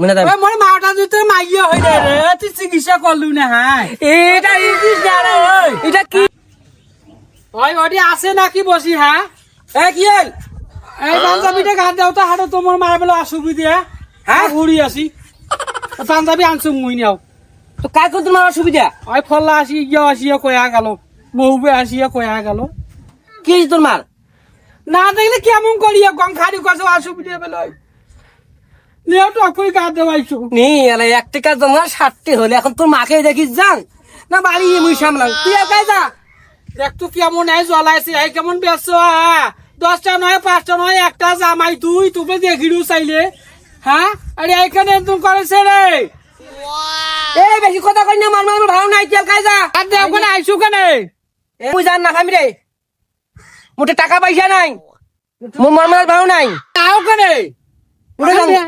মনে দেব ওই মোর মাটা দিতে মাইয়া হই রে রে তুই চিকিৎসা করলু না হ্যাঁ এটা বুঝিস না রে ওই এটা কি? ওই ওটি আছে নাকি বসি হ্যাঁ এ কি হল? এই পাঞ্জাবিটা গান দাও তো হাটো তোমার মার বলে অসুবিধা হ্যাঁ ঘুরি আসি পাঞ্জাবি আনছো মুই নাও তো কাই কোন তোমার অসুবিধা? ওই ফল্লা আসি ইয়া আসিয়া কয়া গেল। মহুবে আসিয়া কয়া গেল। কি হয়েছে না দেখলে কেমন করিয়া গং খাড়ি কাছে অসুবিধা বেলা নিয়ে দেওয়াইছো। নি এলা এক টাকা জমা ষাটটি হলে। এখন তোর মাকে দেখিস যান না বাড়ি মুই সামলাম। তুই একাই যা। দেখ তো কেমন এই জ্বলাইছে এই কেমন ব্যস্ত দশটা নয় পাঁচটা নয় একটা জামাই তুই চাইলে। হ্যাঁ আরে এইখানে তুমি করেছে রে। এই বেশি কথা কই না মার মার ভালো নাই যা। আর দেখ ওখানে আইসু কেনে? এ, মুই জান না খামি রে মোটে টাকা পয়সা নাই। মোর মার মার ভালো নাই। তাও কেনে।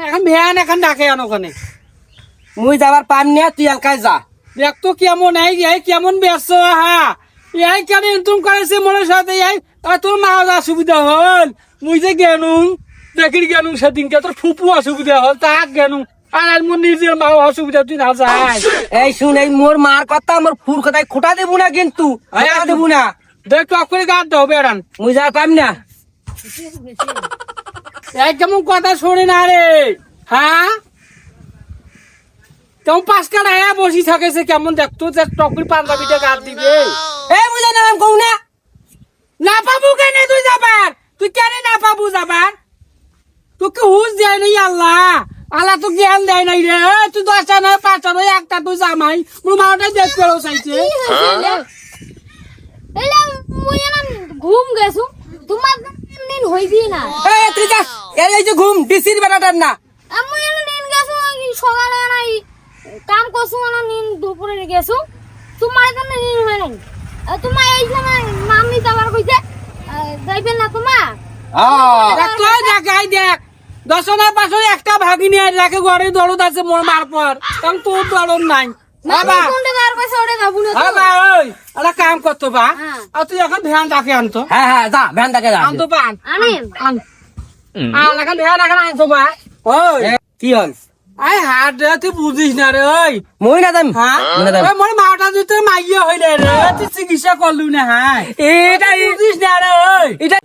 এখন ভ্যান এখন ডাকে আন ওখানে। মুই যাবার পাম না তুই একাই যা। দেখ তো কেমন এই এই কেমন ব্যস্ত এই কেন তুমি করেছে মনের সাথে? এই আর তোর মা অসুবিধা হল। মুই যে গেনুম দেখি গেনুম সেদিনকে তোর ফুপু অসুবিধা হল তাক গেনুম আর আর মোর নিজের মা অসুবিধা তুই না যাই। এই শুন এই মোর মার কথা মোর ফুর কথায় খোটা দেবো না কিন্তু খোটা দেবো না। দেখ টক করে গাছ দাও বেড়ান। মুই যাবার পাম না। এই কেমন কথা শোনে না রে হ্যাঁ? কেমন পাঁচ কাটা হ্যাঁ বসি থাকেছে কেমন দেখতো যে টকরি পাঞ্জাবিটা গাছ দিবে। এই মুই জানা নাম কও না। না পাবো কেন তুই যাবার? তুই কেন না পাবো যাবার? তোকে হুশ দেয় নাই আল্লাহ। আল্লাহ তো জ্ঞান দেয় নাই রে। তুই দশটা নয় পাঁচটা নয় একটা তুই জামাই। মোর মাওটা দেখ পেল চাইছে। এলাম ঘুম গেছু। তোমার হইবি না। এই তুই যা। এই এই যে ঘুম ডিসির বেটাটার না। আমি নিন গেছু সকালে নাই। কাম করছু না নিন দুপুরে গেছু। তোমার এখানে নিন হয় নাই। তোমার এই সময় নাম নিতে আবার কইছে। যাইবেন না তোমার? দেখাই দেখ। একটা ভাগিনি আর রাখে ঘরে দরদ আছে মোর মার পর। কারণ তোর দরদ নাই। বাবা। বাবা ওই একটা কাম করতো বা। হ্যাঁ। আর তুই এখন ভ্যান ডাকে আনতো হ্যাঁ হ্যাঁ যা আনতো আন। বা ওই কি হল আই রে তুই বুঝিস না রে ওই মই না যাম হ্যাঁ মই না যাম মাটা দিতে মাইয়া হইলে রে তুই চিকিৎসা করলু না হ্যাঁ এটা বুঝিস না রে ওই এটা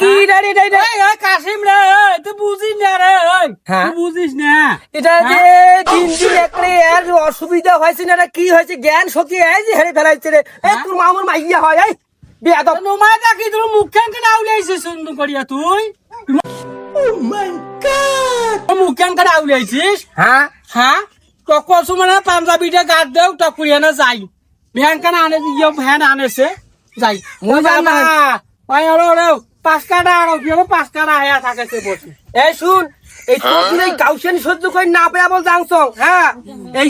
কি রে এটা এটা এই, এই কাশিম রে তুই বুঝিস না রে ওই হ্যাঁ? তুই বুঝিস না এটা যে দিন দিন একটা এর অসুবিধা হয়েছে না কি হয়েছে? জ্ঞান শক্তি এই যে হেরে ফেলাইছে রে। এই তোর মামুর মাইয়া হয় এই। বিয়াদব। নোমায় ডাকি তোর মুখখান কেন আউলাইছিস সুন্দর করিয়া তুই? মুখখান কেন আউলাইছিস হ্যাঁ? হ্যাঁ? মানে পাঞ্জাবিটা দেও টকুরিয়া না যাই। ভ্যান কেন আনে ইয়ে ভ্যান আনেছে? যাই। মই যাম না। ওই ওরে ওরে পাঁচ কাটা আর কি হলো পাঁচ কাটা আয়া থাকে সে বসে। এই শুন এই তোর এই কাউশানি সহ্য করে না পেয়ে বল জাংসং হ্যাঁ? এই